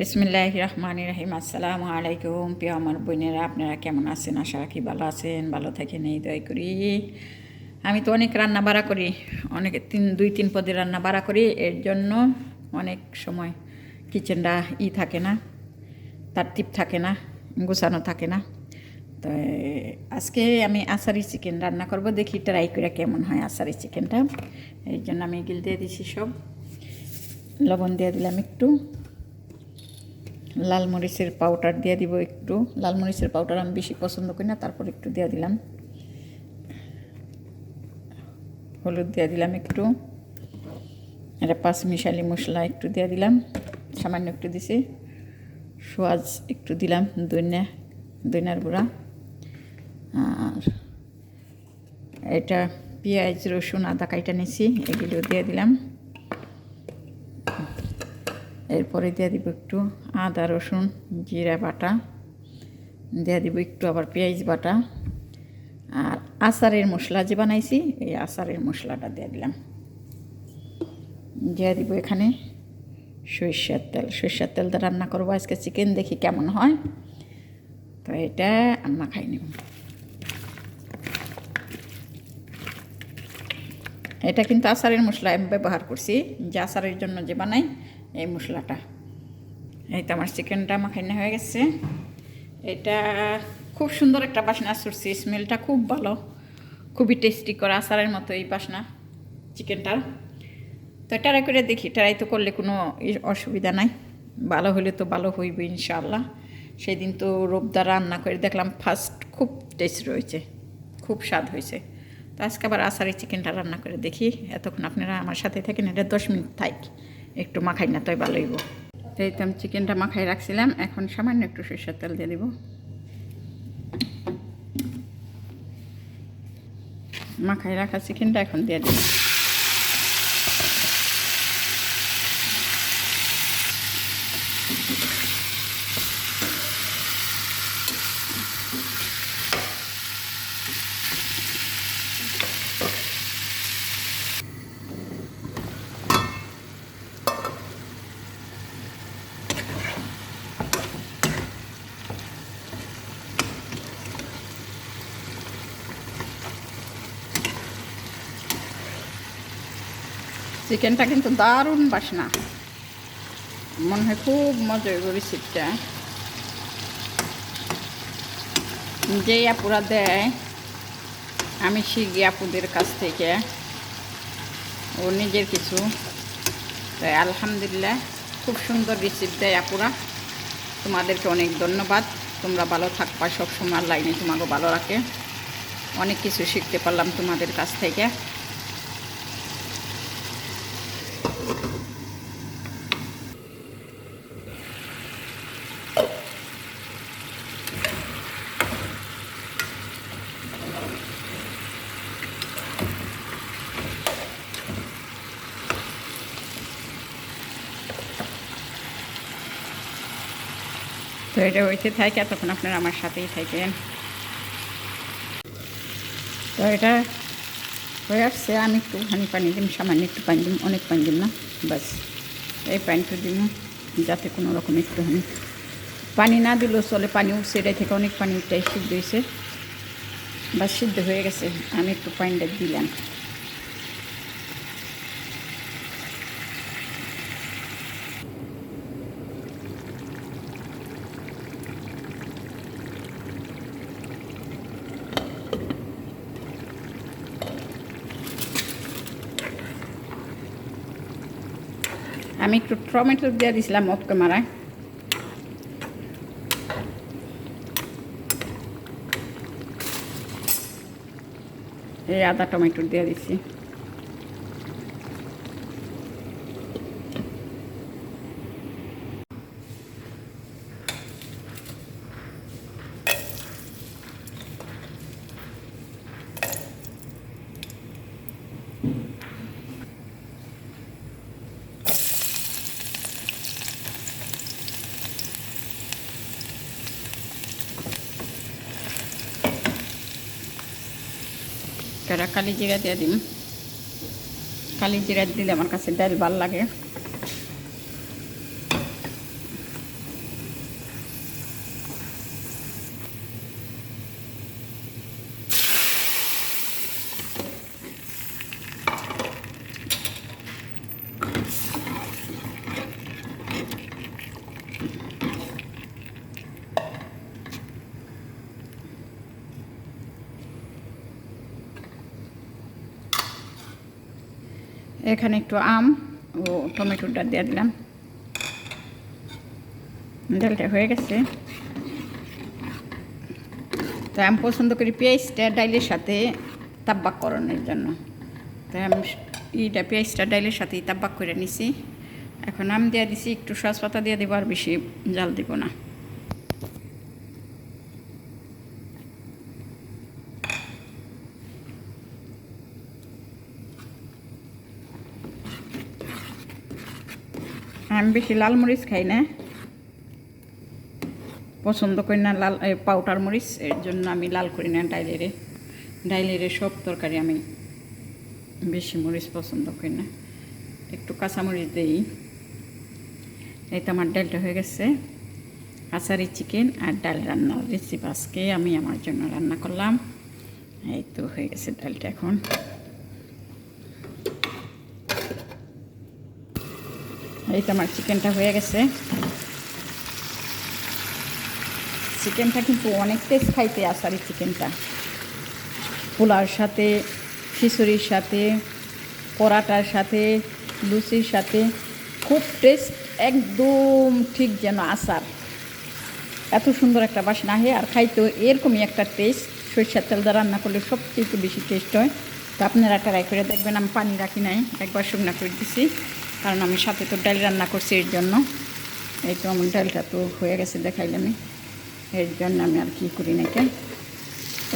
বিসমিল্লাহ রহমান রাহিম। আসসালামু আলাইকুম প্রিয় আমার বোনেরা, আপনারা কেমন আছেন? আশা রাখি ভালো আছেন, ভালো থাকেন, এই দয় করি। আমি তো অনেক রান্না বাড়া করি, অনেক তিন, দুই, তিন পদে রান্না বাড়া করি, এর জন্য অনেক সময় কিচেনটা ই থাকে না, তার টিপ থাকে না, গোছানো থাকে না। তো, আজকে আমি আসারি চিকেন রান্না করব, দেখি ট্রাই করে কেমন হয় আসারি চিকেনটা। এই জন্য আমি গিল দিয়ে দিছি সব। লবণ দিয়ে দিলাম একটু। লাল মরিচের পাউডার দিয়ে দিব একটু। লাল মরিচের পাউডার আমি বেশি পছন্দ করি না, তারপর একটু দিয়ে দিলাম। হলুদ দিয়ে দিলাম একটু। এটা পাঁচ মিশালি মশলা একটু দিয়ে দিলাম। সামান্য একটু দিছি। সোয়াজ একটু দিলাম দইনা দইনার গুঁড়া। আর এটা পেঁয়াজ, রসুন, আদা কাইটা নিছি, এগুলো দিয়ে দিলাম। এরপরে দিয়ে দিব একটু আদা, রসুন, জিরা বাটা। দিয়ে দিব একটু আবার পেঁয়াজ বাটা। আর আচারের মশলা যে বানাইছি, এই আচারের মশলাটা দিয়ে দিলাম। দিয়ে দিব এখানে সরিষার তেল। সরিষার তেল দিয়ে রান্না করব। আজকে চিকেন দেখি কেমন হয়। তো এটা আম্মা খাই নেব। এটা কিন্তু আচারের মশলা আমি ব্যবহার করছি। যে আচারের জন্য যে বানাই এই মশলাটা। এই তো আমার চিকেনটা মাখাইনা হয়ে গেছে। এটা খুব সুন্দর একটা বাসনা সরছি স্মেলটা খুব ভালো। খুবই টেস্টি করা আচারের মতো এই বাসনা চিকেনটার। তো ট্রাই করে দেখি, ট্রাই তো করলে কোনো অসুবিধা নাই। ভালো হলে তো ভালো হইবে ইনশাল্লাহ সেদিন তো রোবদা রান্না করে দেখলাম ফার্স্ট খুব টেস্ট রয়েছে, খুব স্বাদ হয়েছে। তো আজকে আবার আচারি চিকেনটা রান্না করে দেখি, এতক্ষণ আপনারা আমার সাথে থাকেন, এটা দশ মিনিট থাক। একটু মাখাই না, তাই ভালো হইব। এই তো চিকেনটা মাখাই রাখছিলাম, এখন সামান্য একটু সরষের তেল দিয়ে দিব। মাখাই রাখা চিকেনটা এখন দিয়ে দিব। চিকেনটা কিন্তু দারুণ বাসনা। মনে হয় খুব মজা হইব রেসিপিটা যেই আপুরা দেয়, আমি শিখি আপুদের কাছ থেকে। ও নিজের কিছু। তাই আলহামদুলিল্লাহ, খুব সুন্দর রেসিপি দেয় আপুরা। তোমাদেরকে অনেক ধন্যবাদ। তোমরা ভালো থাকবা, সবসময় লাইনে তোমাকে ভালো রাখে। অনেক কিছু শিখতে পারলাম তোমাদের কাছ থেকে। তো এটা হইতে থাকে তখন আপনারা আমার সাথেই থাকেন। তো এটা হয়ে আসছে, আমি একটু একটুখানি পানি দিম, সামান্য একটু পানি দিম, অনেক পানি দিন না, বাস। এই পানিটা দিম, যাতে কোনো রকম একটুখানি পানি না দিলেও চলে, পানি উঠছে এটাই থেকে অনেক পানি উঠটাই সিদ্ধ হয়েছে বা সিদ্ধ হয়ে গেছে, আমি একটু পানিটা দিলাম। আমি একটু টমেটো দিয়ে দিছিলাম মতকে মারায়। এই আদা টমেটো দিয়ে দিছি। কালি জিরা দিয়ে দিন কালি জিরা দিলে আমার কাছে ডাল ভালো লাগে। এখানে একটু আম ও টমেটোটা দিয়ে দিলাম। ডালটা হয়ে গেছে। তো আমি পছন্দ করি পেঁয়াজটা ডাইলের সাথে তাব্বাক করানোর জন্য। তাই আমি এইটা পেঁয়াজটা ডাইলের সাথে তাব্বাক করে নিছি। এখন আম দিয়ে দিছি, একটু সস পাতা দিয়ে দেবো আর বেশি জাল দিব না। আমি বেশি লাল মরিচ খাই না। পছন্দ করি না লাল পাউডার মরিচ, এর জন্য আমি লাল করি না ডাইলেরে। ডাইলেরে সব তরকারি আমি বেশি মরিচ পছন্দ করি না। একটু কাঁচামরিচ দিই। এই তো আমার ডালটা হয়ে গেছে। আচারি চিকেন আর ডাল রান্নার রেসিপি আজকে আমি আমার জন্য রান্না করলাম। এই তো হয়ে গেছে ডালটা এখন। এই তো আমার চিকেনটা হয়ে গেছে। চিকেনটা কিন্তু অনেক টেস্ট খাইতে আসার এই চিকেনটা। পোলার সাথে, খিচুড়ির সাথে, পরাটার সাথে, লুচির সাথে খুব টেস্ট একদম ঠিক যেন আচার। এত সুন্দর একটা বাসনা হয় আর খাইতেও এরকমই একটা টেস্ট সরিষার তেল দিয়ে রান্না করলে সবচেয়ে বেশি টেস্ট হয়। তো আপনারা ট্রাই করে দেখবেন, আমি পানি রাখি নাই, একবার শুকনা করে দিছি। কারণ আমি সাথে তো ডাল রান্না করছি এর জন্য। এই তো আমার ডালটা তো হয়ে গেছে, দেখাইলাম। আমি এর জন্য আমি আর কি করি না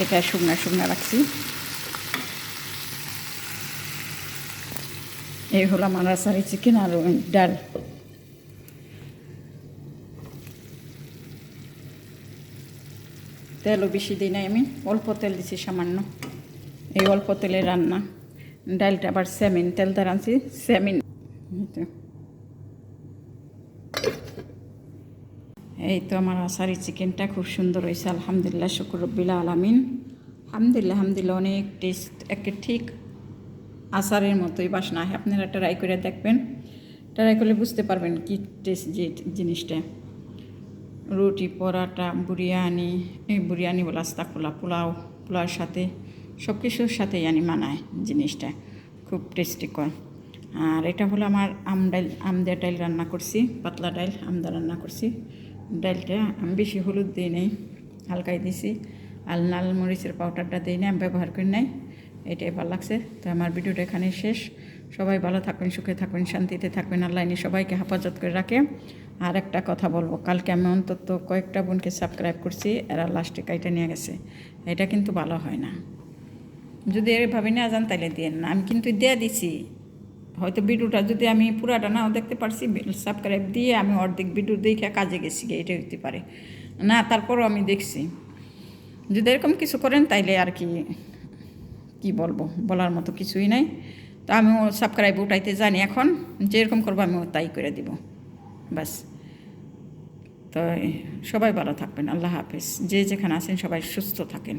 এটা শুকনা শুকনা রাখছি। এই হলো আমার আসারি চিকেন আর ডাল। তেলও বেশি দিই নাই আমি, অল্প তেল দিছি সামান্য। এই অল্প তেলে রান্না। ডালটা আবার সেমিন তেল দিয়ে রাঁধছি সেমিন এই তো। আমার আসারি চিকেনটা খুব সুন্দর হয়েছে, আলহামদুলিল্লাহ, শুকুর রব্বিল্লা আলামিন। আলহামদুলিল্লাহ আলহামদুলিল্লাহ, অনেক টেস্ট একে ঠিক আচারের মতোই বাসনা হয়। আপনারা ট্রাই করে দেখবেন। ট্রাই করলে বুঝতে পারবেন কি টেস্ট যে জিনিসটা। রুটি, পরাটা, বিরিয়ানি, এই বিরিয়ানি বলা আস্তাকুলা পোলাও, পোলাওর সাথে সব কিছুর সাথেই আনি মানায় জিনিসটা। খুব টেস্টি কয়। আর এটা হলো আমার আম ডাইল, আম দিয়ে ডাইল রান্না করছি, পাতলা ডাইল আমদা রান্না করছি। ডাইলটা আমি বেশি হলুদ দিই নেই, হালকাই দিছি। আর লাল মরিচের পাউডারটা দিই না আমি ব্যবহার করি নাই, এটাই ভালো লাগছে। তো আমার ভিডিওটা এখানে শেষ। সবাই ভালো থাকবেন, সুখে থাকবেন, শান্তিতে থাকবেন, আল্লাহ সবাইকে হেফাজত করে রাখে। আর একটা কথা বলব, কালকে আমি অন্তত কয়েকটা বোনকে সাবস্ক্রাইব করছি, এরা লাস্টে কাইটা নিয়ে গেছে। এটা কিন্তু ভালো হয় না। যদি এভাবে না যান তাহলে দিয়েন না, আমি কিন্তু দিয়ে দিছি। হয়তো ভিডিওটা যদি আমি পুরাটা নাও দেখতে পারছি সাবস্ক্রাইব দিয়ে আমি অর্ধেক ভিডিও দেখে কাজে গেছি গিয়ে এটা হতে পারে। না, তারপরও আমি দেখছি। যদি এরকম কিছু করেন, তাইলে আর কি কি বলব, বলার মতো কিছুই নাই। তো আমিও সাবস্ক্রাইব উঠাইতে জানি এখন, যেরকম করব আমিও তাই করে দিব। ব্যাস। তো, সবাই ভালো থাকবেন, আল্লাহ হাফেজ। যে যেখানে আছেন, সবাই সুস্থ থাকেন।